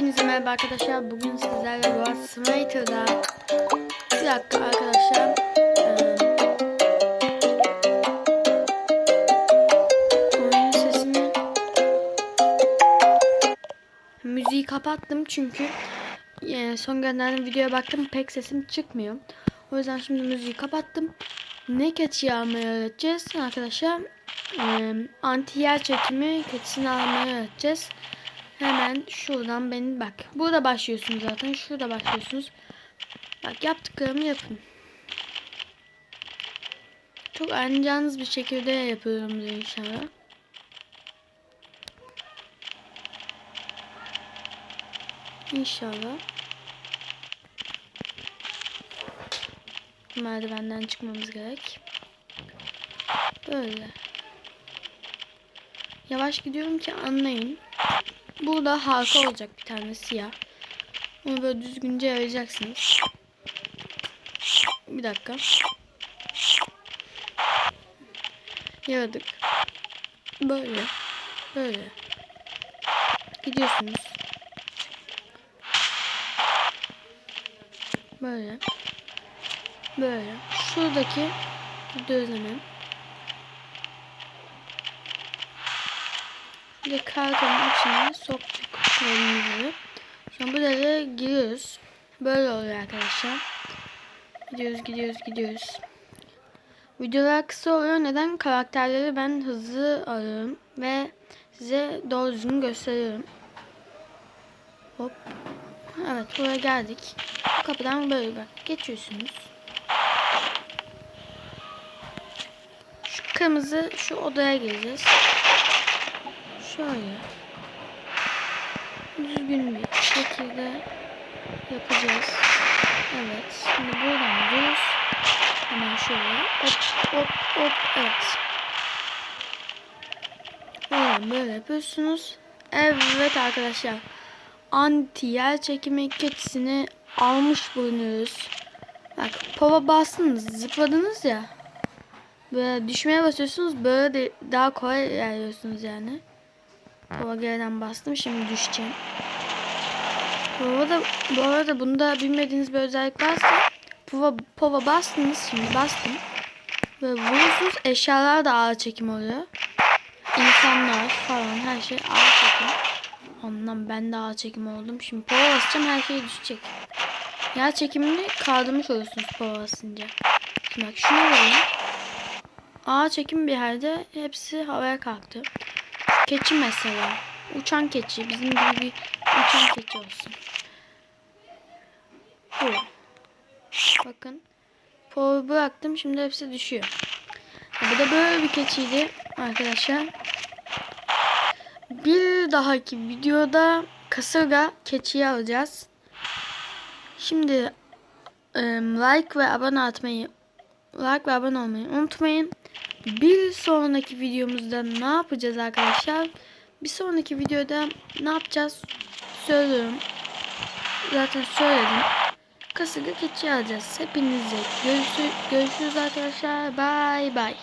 Hepinize merhaba arkadaşlar. Bugün sizlerle Goat Simulator'da bir dakika arkadaşlar. Ee, oyunun sesini müziği kapattım çünkü son gönderdiğim videoya baktım pek sesim çıkmıyor. O yüzden şimdi müziği kapattım. Ne keçi almayı öğreteceğiz arkadaşlar. Ee, anti yer çekimi keçisini almayı öğreteceğiz. Hemen şuradan beni bak. Burada başlıyorsunuz zaten. Şurada başlıyorsunuz. Bak yaptıklarımı yapın. Çok anlayacağınız bir şekilde yapıyorum inşallah. İnşallah. Merdivenden çıkmamız gerek. Böyle. Yavaş gidiyorum ki anlayın. Burada halka olacak bir tane siyah. Onu böyle düzgünce yayacaksınız. Bir dakika. Yaradık. Böyle. Böyle. Gidiyorsunuz. Böyle. Böyle. Şuradaki düzlemi. Bir karganın içine soktuk elimizi. Sonra buraya giriyoruz. Böyle oluyor arkadaşlar. Gidiyoruz gidiyoruz gidiyoruz. Videolar kısa oluyor. Neden? Karakterleri ben hızlı arıyorum. Ve size doğru düzgün gösteriyorum. Hop. Evet buraya geldik. Bu kapıdan böyle bak. Geçiyorsunuz. Şu kırmızı şu odaya gireceğiz. Şöyle. Düzgün bir şekilde yapacağız. Evet. Şimdi buradan gidiyoruz. Hemen şöyle. Hop hop hop. Evet. Buradan böyle yapıyorsunuz. Evet arkadaşlar. Anti yer çekimi keçisini almış bulunuyoruz. Bak pova bastınız zıpladınız ya. Böyle düşmeye basıyorsunuz böyle de daha kolay ilerliyorsunuz yani. Pova geriden bastım şimdi düşeceğim. Bu arada, bu arada bunda bilmediğiniz bir özellik varsa pova, pova bastınız şimdi bastım. Böyle vuruyorsunuz eşyalar da ağır çekim oluyor. İnsanlar falan her şey ağır çekim. Ondan ben de ağır çekim oldum. Şimdi pova basacağım her şey düşecek. Yer çekimini kaldırmış oluyorsunuz pova basınca. Şimdi bak şuna verin. Ağır çekim bir yerde hepsi havaya kalktı. Keçi mesela. Uçan keçi. Bizim gibi bir uçan keçi olsun. Bu. Bakın. Power bıraktım. Şimdi hepsi düşüyor. Bu da böyle bir keçiydi arkadaşlar. Bir dahaki videoda kasırga keçiyi alacağız. Şimdi like ve abone atmayı like ve abone olmayı unutmayın. Bir sonraki videomuzda ne yapacağız arkadaşlar? Bir sonraki videoda ne yapacağız? Söylüyorum. Zaten söyledim. Kasırga keçi alacağız. Hepinize görüşürüz, görüşürüz arkadaşlar. Bay bay.